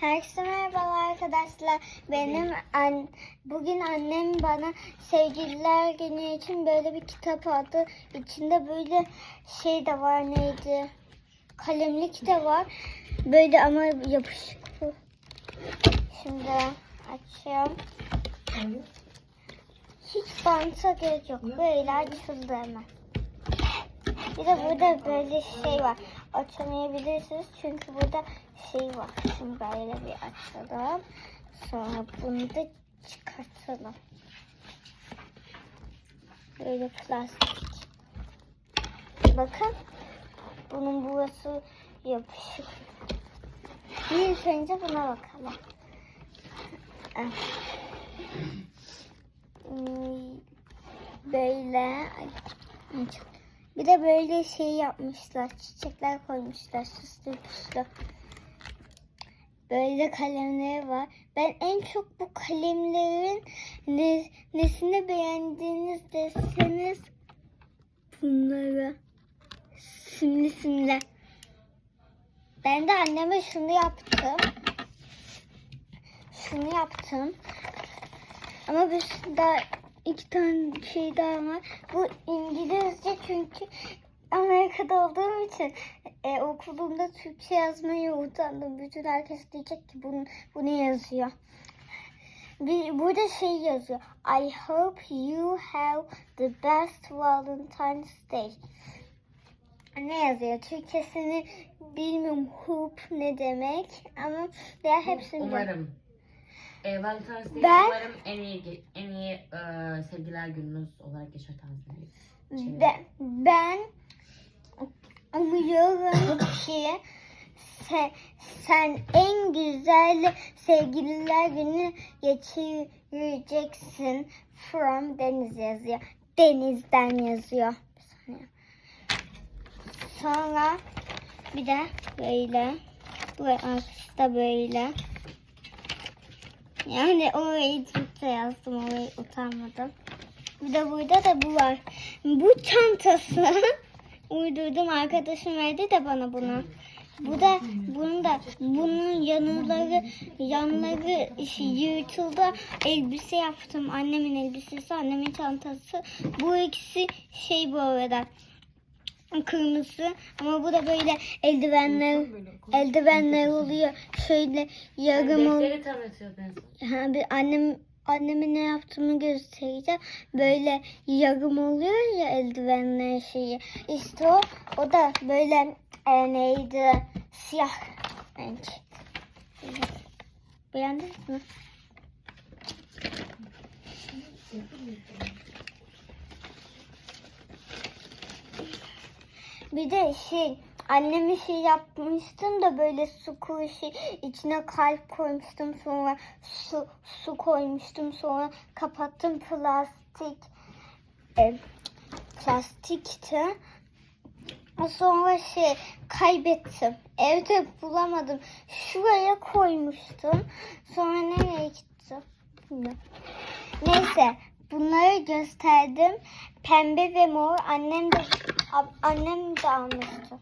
Herkese merhabalar arkadaşlar. Benim an, bugün annem bana sevgililer günü için böyle bir kitap aldı. İçinde böyle şey de var neydi? Kalemlik de var. Böyle ama yapışık. Şimdi açıyorum. Hiç banta gerek yok. Böyle açıldı hemen. Bir de burada böyle şey var. Açamayabilirsiniz çünkü burada şey var. Şimdi böyle bir açalım. Sonra bunu da çıkartalım. Böyle plastik. Bakın. Bunun burası yapışık. Bir önce buna bakalım. Hmm, Böyle. Çok bir de böyle şey yapmışlar. Çiçekler koymuşlar. Süslü püslü. Böyle kalemleri var. Ben en çok bu kalemlerin ne, nesini beğendiğiniz deseniz bunları simli simli. Ben de anneme şunu yaptım. Şunu yaptım. Ama bir daha iki tane şey daha var. Bu İngilizce çünkü Amerika'da olduğum için e, okulumda Türkçe yazmayı utandım. Bütün herkes diyecek ki bunu, bunu yazıyor. Bir, burada şey yazıyor. I hope you have the best Valentine's Day. Ne yazıyor? Türkçesini bilmiyorum. Hope ne demek ama diğer hepsini. Umarım. E, Valentine's Day Ben- umarım en iyi en iyi e, sevgiler gününüz olarak geçer tarzı bir şey. Ben, ben umuyorum ki sen, sen en güzel sevgililer günü geçireceksin. From Deniz yazıyor. Denizden yazıyor. Bir saniye. Sonra bir de böyle. Bu arkası böyle. Yani orayı Türkçe yazdım. Orayı utanmadım. Bir de burada da bu var. Bu çantası uydurdum. Arkadaşım verdi de bana bunu. Bu da bunun da bunun yanları yanları işte yırtıldı. Elbise yaptım. Annemin elbisesi, annemin çantası. Bu ikisi şey bu arada kırmızı ama bu da böyle eldivenler eldivenler oluyor. Şöyle yarım oluyor. Defteri tanıtıyor ben. Ha, bir annem anneme ne yaptığımı göstereceğim. Böyle yarım oluyor ya eldivenler şeyi. İşte o, o da böyle e, neydi? Siyah renk. Beğendiniz mi? Bir de şey anneme şey yapmıştım da böyle su kuşu içine kalp koymuştum sonra su su koymuştum sonra kapattım plastik e, plastikti. Sonra şey kaybettim. Evde bulamadım. Şuraya koymuştum. Sonra nereye gitti? Bilmiyorum. Neyse bunları gösterdim. Pembe ve mor annem de annem de almıştı.